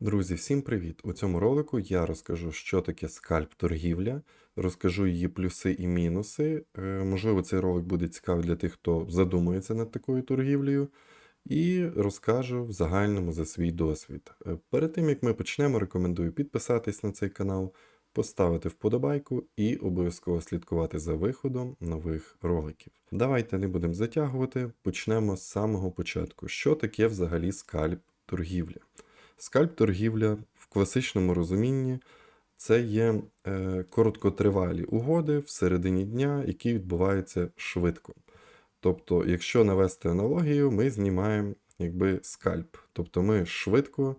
Друзі, всім привіт! У цьому ролику я розкажу, що таке скальп торгівля, розкажу її плюси і мінуси. Е, Можливо, цей ролик буде цікавий для тих, хто задумується над такою торгівлею, і розкажу в загальному за свій досвід. Е, Перед тим як ми почнемо, рекомендую підписатись на цей канал, поставити вподобайку і обов'язково слідкувати за виходом нових роликів. Давайте не будемо затягувати, почнемо з самого початку. Що таке взагалі скальп торгівля? Скальп-торгівля в класичному розумінні це є е, короткотривалі угоди в середині дня, які відбуваються швидко. Тобто, якщо навести аналогію, ми знімаємо якби скальп. Тобто ми швидко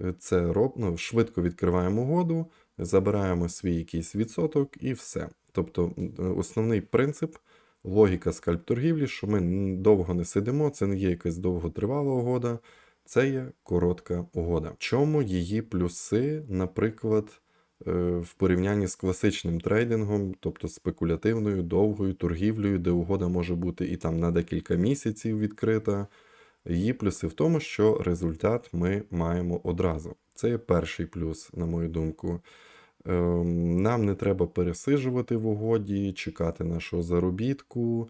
е, це роб, ну, швидко відкриваємо угоду, забираємо свій якийсь відсоток і все. Тобто, е, основний принцип, логіка скальп-торгівлі, що ми довго не сидимо, це не є якась довготривала угода. Це є коротка угода. В чому її плюси, наприклад, е, в порівнянні з класичним трейдингом, тобто спекулятивною довгою торгівлею, де угода може бути і там на декілька місяців відкрита. Її плюси в тому, що результат ми маємо одразу. Це є перший плюс, на мою думку. Ем, Нам не треба пересиджувати в угоді, чекати нашого заробітку.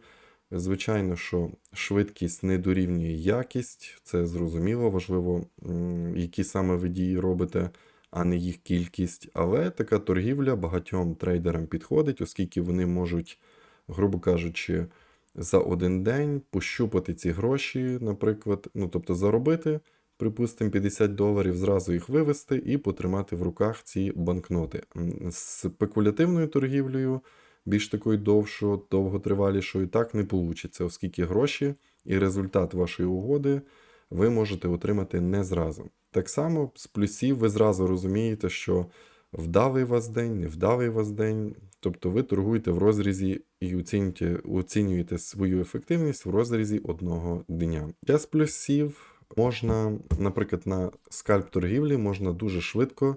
Звичайно, що швидкість не дорівнює якість, це зрозуміло, важливо, які саме ви дії робите, а не їх кількість. Але така торгівля багатьом трейдерам підходить, оскільки вони можуть, грубо кажучи, за один день пощупати ці гроші, наприклад, ну тобто заробити, припустимо, 50 доларів, зразу їх вивести і потримати в руках ці банкноти. З спекулятивною торгівлею більш такою довшою, довготривалішою, так не вийде, оскільки гроші і результат вашої угоди ви можете отримати не зразу. Так само з плюсів ви зразу розумієте, що вдалий вас день, невдалий вас день. Тобто ви торгуєте в розрізі і оцінюєте, оцінюєте свою ефективність в розрізі одного дня. Я з плюсів можна, наприклад, на скальп торгівлі можна дуже швидко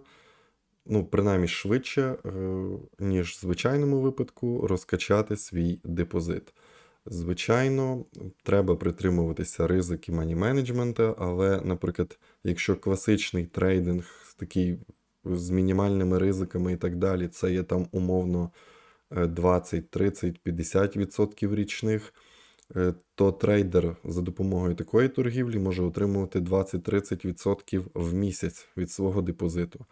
ну, принаймні швидше, е, ніж в звичайному випадку, розкачати свій депозит. Звичайно, треба притримуватися ризики мані менеджмента, але, наприклад, якщо класичний трейдинг такий з мінімальними ризиками і так далі, це є там умовно е, 20, 30, 50% річних, е, то трейдер за допомогою такої торгівлі може отримувати 20-30% в місяць від свого депозиту.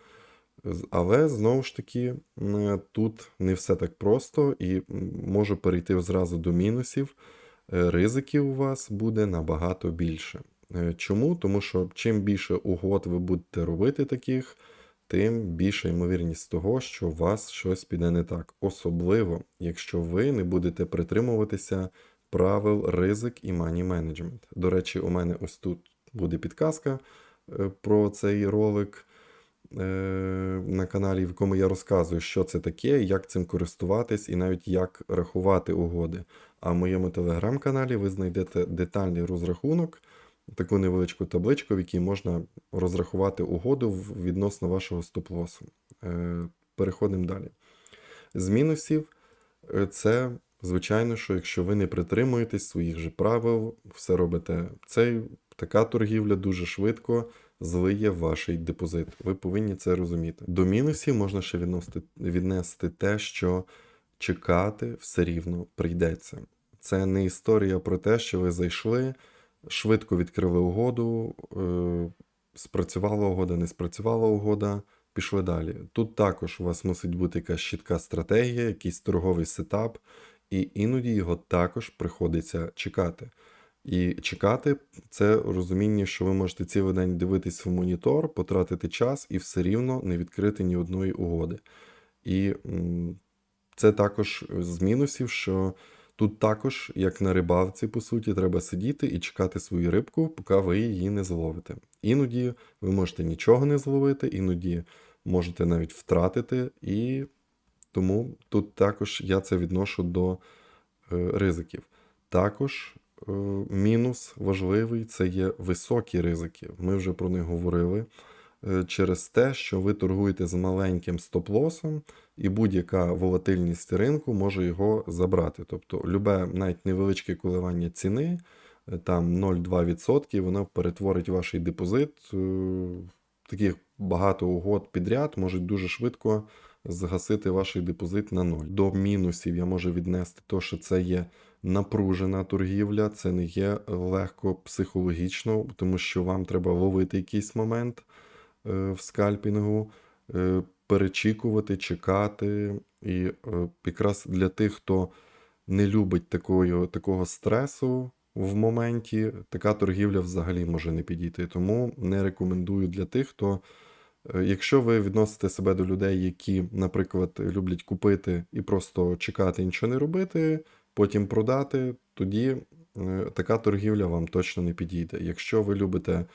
Але знову ж таки, тут не все так просто і може перейти зразу до мінусів. Е, Ризиків у вас буде набагато більше. Е, Чому? Тому що чим більше угод ви будете робити таких, тим більша ймовірність того, що у вас щось піде не так. Особливо, якщо ви не будете притримуватися правил ризик і мані менеджмент. До речі, у мене ось тут буде підказка е, про цей ролик на каналі, в якому я розказую, що це таке, як цим користуватись і навіть як рахувати угоди. А в моєму телеграм-каналі ви знайдете детальний розрахунок, таку невеличку табличку, в якій можна розрахувати угоду відносно вашого стоп-лосу. Е, Переходимо далі. З мінусів е, це, звичайно, що якщо ви не притримуєтесь своїх же правил, все робите цей, така торгівля дуже швидко злиє ваш депозит. Ви повинні це розуміти. До мінусів можна ще відносити, віднести те, що чекати все рівно прийдеться. Це не історія про те, що ви зайшли, швидко відкрили угоду, е, спрацювала угода, не спрацювала угода, пішли далі. Тут також у вас мусить бути якась чітка стратегія, якийсь торговий сетап, і іноді його також приходиться чекати. І чекати це розуміння, що ви можете цілий день дивитись в монітор, потратити час і все рівно не відкрити ні одної угоди. І це також з мінусів, що тут також, як на рибалці, по суті, треба сидіти і чекати свою рибку, поки ви її не зловите. Іноді ви можете нічого не зловити, іноді можете навіть втратити, і тому тут також я це відношу до е, ризиків. Також мінус важливий це є високі ризики. Ми вже про них говорили. Е, Через те, що ви торгуєте з маленьким стоп-лосом, і будь-яка волатильність ринку може його забрати. Тобто, любе навіть невеличке коливання ціни, е, там 0,2%, воно перетворить ваш депозит е, таких багато угод підряд можуть дуже швидко згасити ваш депозит на ноль. До мінусів я можу віднести те, що це є напружена торгівля, це не є легко психологічно, тому що вам треба ловити якийсь момент е, в скальпінгу, е, перечікувати, чекати. І е, якраз для тих, хто не любить такої, такого стресу в моменті, така торгівля взагалі може не підійти. Тому не рекомендую для тих, хто. Е, Якщо ви відносите себе до людей, які, наприклад, люблять купити і просто чекати, нічого не робити, потім продати, тоді е, така торгівля вам точно не підійде. Якщо ви любите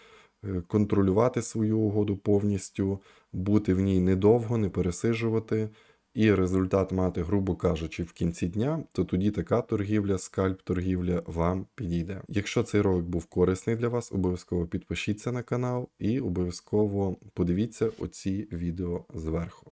е, контролювати свою угоду повністю, бути в ній недовго, не пересиджувати, і результат мати, грубо кажучи, в кінці дня, то тоді така торгівля, скальп-торгівля вам підійде. Якщо цей ролик був корисний для вас, обов'язково підпишіться на канал і обов'язково подивіться оці відео зверху.